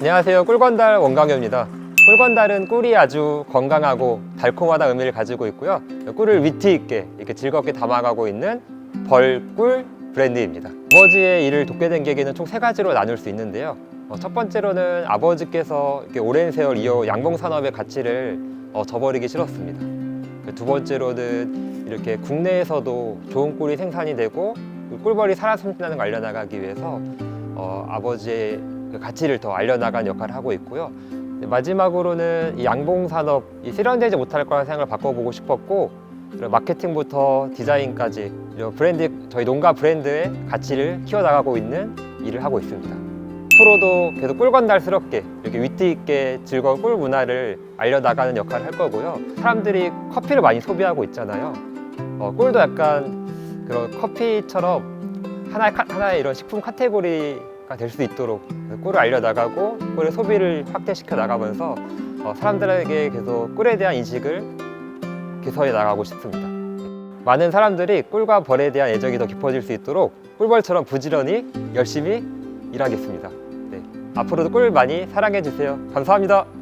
안녕하세요. 꿀건달 원강효입니다. 꿀건달은 꿀이 아주 건강하고 달콤하다 의미를 가지고 있고요. 꿀을 위트 있게 이렇게 즐겁게 담아가고 있는 벌꿀 브랜드입니다. 아버지의 일을 돕게 된 계기는 총 세 가지로 나눌 수 있는데요. 어, 첫 번째로는 아버지께서 이렇게 오랜 세월 이어 양봉 산업의 가치를 어, 저버리기 싫었습니다. 그두 번째로는 이렇게 국내에서도 좋은 꿀이 생산이 되고 꿀벌이 살아 숨지는 걸 알려나가기 위해서 어, 아버지의 그 가치를 더 알려나간 역할을 하고 있고요. 네, 마지막으로는 이 양봉 산업 이 세련되지 못할 거라는 생각을 바꿔보고 싶었고 마케팅부터 디자인까지 브랜드 저희 농가 브랜드의 가치를 키워나가고 있는 일을 하고 있습니다. 앞으로도 계속 꿀건달스럽게 이렇게 위트 있게 즐거운 꿀 문화를 알려나가는 역할을 할 거고요. 사람들이 커피를 많이 소비하고 있잖아요. 어, 꿀도 약간 그런 커피처럼 하나의, 카- 하나의 이런 식품 카테고리가 될 수 있도록 꿀을 알려나가고 꿀의 소비를 확대시켜 나가면서 어, 사람들에게 계속 꿀에 대한 인식을 개선해 나가고 싶습니다. 많은 사람들이 꿀과 벌에 대한 애정이 더 깊어질 수 있도록 꿀벌처럼 부지런히 열심히 일하겠습니다. 네. 앞으로도 꿀 많이 사랑해 주세요. 감사합니다.